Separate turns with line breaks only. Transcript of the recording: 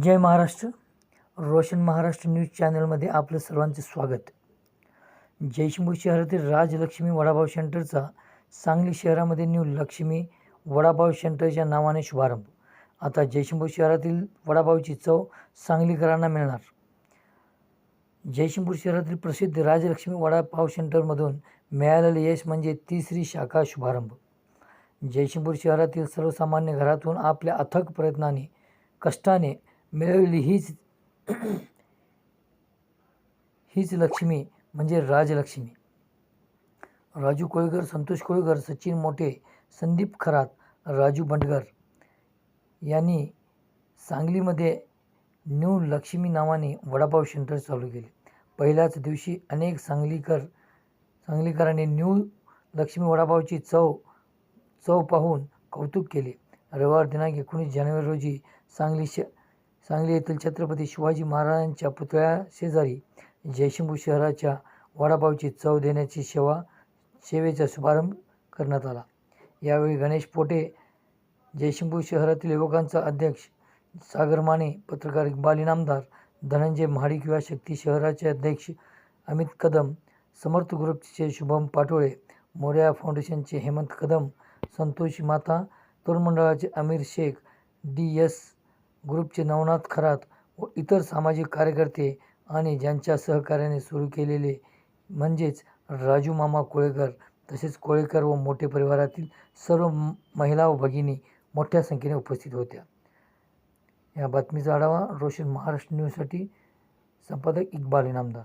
जय Maharashtra. Roshan Maharashtra news चॅनलमध्ये आपलं सर्वांचे स्वागत. जयशिंपूर शहरातील राजलक्ष्मी वडापाव सेंटरचा सांगली शहरामध्ये न्यू लक्ष्मी वडापाव सेंटरच्या नावाने शुभारंभ. आता जयशिंपूर शहरातील वडापावची चव सांगलीकरांना मिळणार. जयशिंपूर शहरातील प्रसिद्ध राजलक्ष्मी वडापाव सेंटरमधून मिळालेले यश म्हणजे तिसरी शाखा शुभारंभ. जयशिंपूर शहरातील सर्वसामान्य घरातून आपल्या अथक प्रयत्नाने कष्टाने मिळवली हीच हीच लक्ष्मी म्हणजे राजलक्ष्मी. राजू कोळीकर संतोष कोळीकर सचिन मोठे संदीप खरात राजू बंडगर यांनी सांगलीमध्ये न्यू लक्ष्मी नावाने वडापाव सेंटर चालू केले. पहिल्याच दिवशी अनेक सांगलीकर सांगलीकरांनी न्यू लक्ष्मी वडापावची चव चव पाहून कौतुक केले. रविवार दिनांक एकोणीस जानेवारी रोजी सांगली श सांगली येथील छत्रपती शिवाजी महाराजांच्या पुतळ्या शेजारी जयशंभू शहराच्या वडापावची चव देण्याची सेवा सेवेचा शुभारंभ करण्यात आला. यावेळी गणेश पोटे जयशंभू शहरातील युवकांचा अध्यक्ष सागर माने पत्रकार इक्बाल इनामदार धनंजय महाडिक युवा शक्ती शहराचे अध्यक्ष अमित कदम समर्थ ग्रुपचे शुभम पाटोळे मोर्या फाउंडेशनचे हेमंत कदम संतोष माता तरुण मंडळाचे अमीर शेख डी एस ग्रुपचे नवनाथ खरात व इतर सामाजिक कार्यकर्ते आणि ज्यांच्या सहकार्याने सुरू केलेले म्हणजेच राजू मामा कोळेकर तसेच कोळेकर व मोठे परिवारातील सर्व महिला व भगिनी मोठ्या संख्येने उपस्थित होत्या. या बातमीचा आढावा रोशन महाराष्ट्र न्यूजसाठी संपादक इक्बाल इनामदार.